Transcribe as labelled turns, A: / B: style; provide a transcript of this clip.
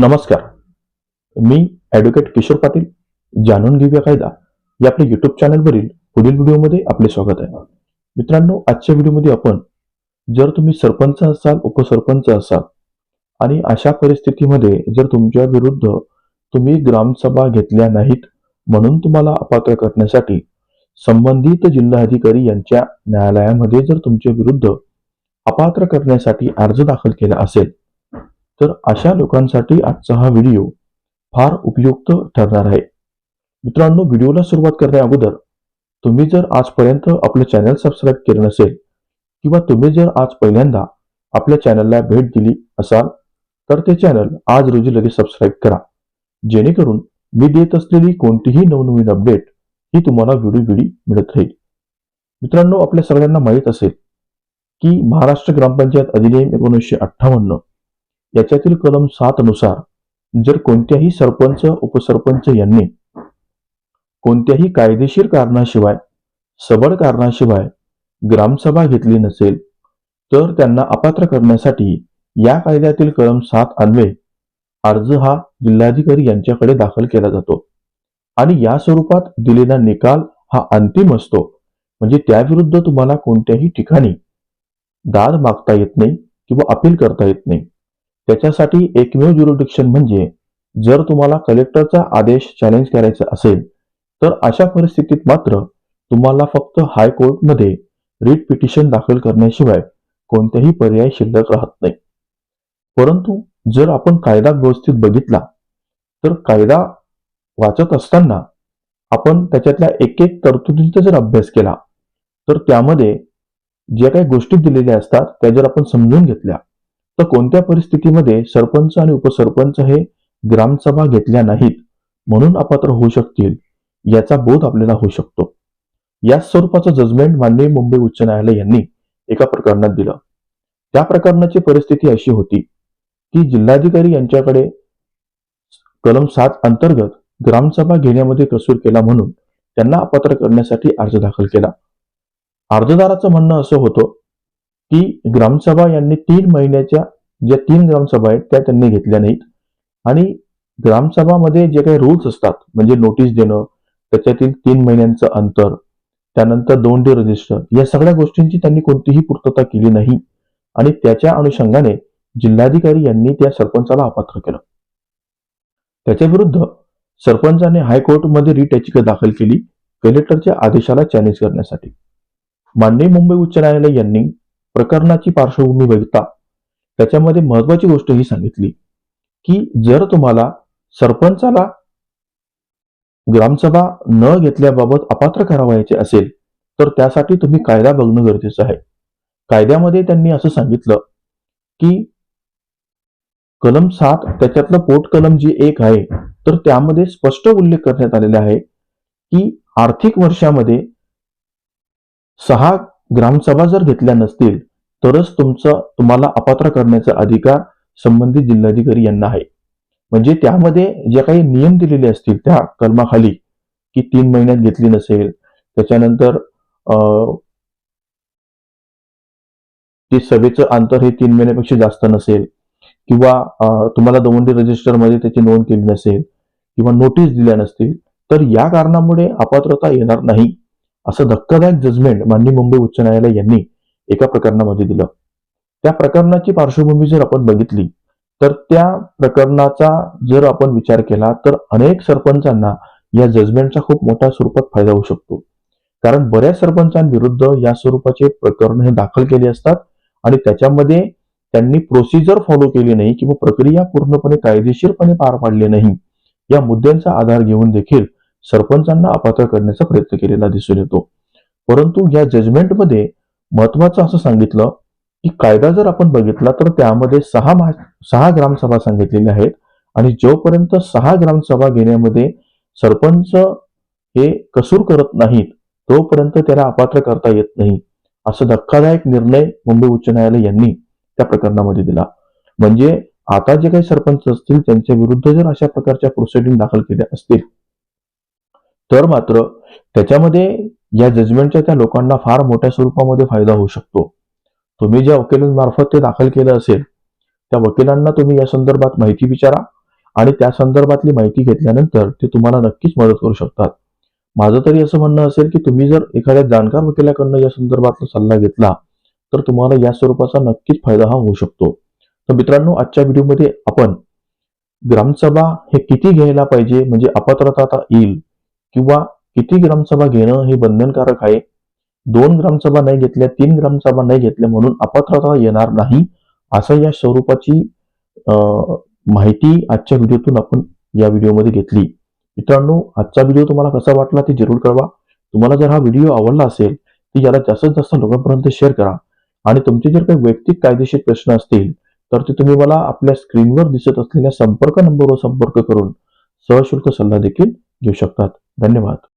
A: नमस्कार. मी ॲडव्होकेट किशोर पाटील जाणून घेऊया कायदा. या आपल्या युट्यूब चॅनलवरील पुढील व्हिडिओमध्ये आपले स्वागत आहे. मित्रांनो आजच्या व्हिडिओमध्ये आपण जर तुम्ही सरपंच असाल उपसरपंच असाल आणि अशा परिस्थितीमध्ये जर तुमच्या विरुद्ध तुम्ही ग्रामसभा घेतल्या नाहीत म्हणून तुम्हाला अपात्र करण्यासाठी संबंधित जिल्हाधिकारी यांच्या न्यायालयामध्ये जर तुमच्या विरुद्ध अपात्र करण्यासाठी अर्ज दाखल केला असेल तर अशा लोकांसाठी आजचा हा व्हिडिओ फार उपयुक्त ठरणार आहे. मित्रांनो व्हिडिओला सुरुवात करण्या अगोदर तुम्ही जर आजपर्यंत आपलं चॅनल सबस्क्राईब केलं नसेल किंवा तुम्ही जर आज पहिल्यांदा आपल्या चॅनलला भेट दिली असाल तर ते चॅनल आज रोजी लगेच सबस्क्राईब करा. जेणेकरून मी देत असलेली कोणतीही नवनवीन अपडेट ही तुम्हाला व्हिडिओ वेळी मिळत राहील. मित्रांनो आपल्या सगळ्यांना माहीत असेल की महाराष्ट्र ग्रामपंचायत अधिनियम एकोणीसशे अठ्ठावन्न याच्यातील कलम सात नुसार जर कोणत्याही सरपंच उपसरपंच यांनी कोणत्याही कायदेशीर कारणाशिवाय सबळ कारणाशिवाय ग्रामसभा घेतली नसेल तर त्यांना अपात्र करण्यासाठी या कायद्यातील कलम सात अन्वये अर्ज हा जिल्हाधिकारी यांच्याकडे दाखल केला जातो. आणि या स्वरूपात दिलेला निकाल हा अंतिम असतो. म्हणजे त्याविरुद्ध तुम्हाला कोणत्याही ठिकाणी दाद मागता येत नाही किंवा अपील करता येत नाही. त्याच्यासाठी एकमेव ज्युरिडिक्शन म्हणजे जर तुम्हाला कलेक्टरचा आदेश चॅलेंज करायचा असेल तर अशा परिस्थितीत मात्र तुम्हाला फक्त हायकोर्टमध्ये रिट पिटिशन दाखल करण्याशिवाय कोणताही पर्याय शिल्लक राहत नाही. परंतु जर आपण कायदा व्यवस्थित बघितला तर कायदा वाचत असताना आपण त्याच्यातल्या एक एक तरतुदींचा जर अभ्यास केला तर त्यामध्ये ज्या काही गोष्टी दिलेल्या असतात त्या जर आपण समजून घेतल्या तर कोणत्या परिस्थितीमध्ये सरपंच आणि उपसरपंच हे ग्रामसभा घेतल्या नाहीत म्हणून अपात्र होऊ शकतील याचा बोध आपल्याला होऊ शकतो. याच स्वरूपाचं जजमेंट माननीय मुंबई उच्च न्यायालय यांनी एका प्रकरणात दिलं. त्या प्रकरणाची परिस्थिती अशी होती की जिल्हाधिकारी यांच्याकडे कलम सात अंतर्गत ग्रामसभा घेण्यामध्ये कसूर केला म्हणून त्यांना अपात्र करण्यासाठी अर्ज दाखल केला. अर्जदाराचं म्हणणं असं होतं की ग्रामसभा यांनी तीन महिन्याच्या ज्या तीन ग्रामसभा आहेत त्या त्यांनी घेतल्या नाहीत. आणि ग्रामसभामध्ये जे काही रूल्स असतात म्हणजे नोटीस देणं त्याच्यातील तीन महिन्यांचं अंतर त्यानंतर दोन डे रजिस्टर या सगळ्या गोष्टींची त्यांनी कोणतीही पूर्तता केली नाही. आणि त्याच्या अनुषंगाने जिल्हाधिकारी यांनी त्या सरपंचाला अपात्र केलं. त्याच्या विरुद्ध सरपंचाने हायकोर्टमध्ये रिट याचिका दाखल केली कलेक्टरच्या आदेशाला चॅलेंज करण्यासाठी. माननीय मुंबई उच्च न्यायालय यांनी प्रकरणाची पार्श्वभूमी बघता त्याच्यामध्ये महत्वाची गोष्ट ही सांगितली की जर तुम्हाला सरपंचाला ग्रामसभा न घेतल्याबाबत अपात्र करावायचे असेल तर त्यासाठी तुम्ही कायदा बघणं गरजेचं आहे. कायद्यामध्ये त्यांनी असं सांगितलं की कलम सात त्याच्यातलं पोट कलम जी एक आहे तर त्यामध्ये स्पष्ट उल्लेख करण्यात आलेला आहे की आर्थिक वर्षामध्ये सहा ग्रामसभा जर घेतल्या नसतील तरच तुमचं तुम्हाला अपात्र करण्याचा अधिकार संबंधित जिल्हाधिकारी यांना आहे. म्हणजे त्यामध्ये जे काही नियम दिलेले असतील त्या कलमाखाली की तीन महिन्यात घेतली नसेल त्याच्यानंतर अं, ते सभेचं अंतर हे तीन महिन्यापेक्षा जास्त नसेल किंवा तुम्हाला दवंडी रजिस्टरमध्ये त्याची नोंद केली नसेल किंवा नोटीस दिल्या नसतील तर या कारणामुळे अपात्रता येणार नाही. असं धक्कादायक जजमेंट माननीय मुंबई उच्च न्यायालय यांनी एका प्रकरणामध्ये दिलं. त्या प्रकरणाची पार्श्वभूमी जर आपण बघितली तर त्या प्रकरणाचा जर आपण विचार केला तर अनेक सरपंचांना या जजमेंटचा खूप मोठ्या स्वरूपात फायदा होऊ शकतो. कारण बऱ्याच सरपंचांविरुद्ध या स्वरूपाचे प्रकरण हे दाखल केले असतात आणि त्याच्यामध्ये त्यांनी प्रोसिजर फॉलो केली नाही किंवा प्रक्रिया पूर्णपणे कायदेशीरपणे पार पाडली नाही. या मुद्द्यांचा आधार घेऊन देखील सरपंचांना अपात्र करण्याचा प्रयत्न केलेला दिसून येतो. परंतु या जजमेंटमध्ये महत्वाचं असं सांगितलं की कायदा जर आपण बघितला तर त्यामध्ये सहा महा सहा ग्रामसभा सांगितलेल्या आहेत आणि जोपर्यंत सहा ग्रामसभा घेण्यामध्ये सरपंच हे कसूर करत नाहीत तोपर्यंत त्याला अपात्र करता येत नाही असं धक्कादायक निर्णय मुंबई उच्च न्यायालय यांनी त्या प्रकरणामध्ये दिला. म्हणजे आता जे काही सरपंच असतील त्यांच्या विरुद्ध जर अशा प्रकारच्या प्रोसिडिंग दाखल केल्या असतील तर मात्र त्याच्यामध्ये या जजमेंटच्या त्या लोकांना फार मोठ्या स्वरूपामध्ये फायदा होऊ शकतो. तुम्ही ज्या वकिलांमार्फत ते दाखल केलं असेल त्या वकिलांना तुम्ही या संदर्भात माहिती विचारा आणि त्या संदर्भातली माहिती घेतल्यानंतर ते तुम्हाला नक्कीच मदत करू शकतात. माझं तरी असं म्हणणं असेल की तुम्ही जर एखाद्या जाणकार वकिलाकडनं या संदर्भातला सल्ला घेतला तर तुम्हाला या स्वरूपाचा नक्कीच फायदा हा होऊ शकतो. तर मित्रांनो आजच्या व्हिडिओमध्ये आपण ग्रामसभा हे किती घ्यायला पाहिजे म्हणजे अपात्रता आता येईल किंवा किती ग्रामसभा घेणं हे बंधनकारक आहे. दोन ग्रामसभा नाही घेतल्या तीन ग्रामसभा नाही घेतल्या म्हणून अपात्रता येणार नाही असं या स्वरूपाची माहिती आजच्या व्हिडिओतून आपण या व्हिडिओमध्ये घेतली. मित्रांनो आजचा व्हिडिओ तुम्हाला कसा वाटला ते जरूर कळवा. तुम्हाला जर हा व्हिडिओ आवडला असेल तर याला जास्तीत जास्त लोकांपर्यंत शेअर करा. आणि तुमचे जर काही वैयक्तिक कायदेशीर प्रश्न असतील तर ते तुम्ही मला आपल्या स्क्रीनवर दिसत असलेल्या संपर्क नंबरवर संपर्क करून सहशुल्क सल्ला देखील घेऊ शकतात. धन्यवाद.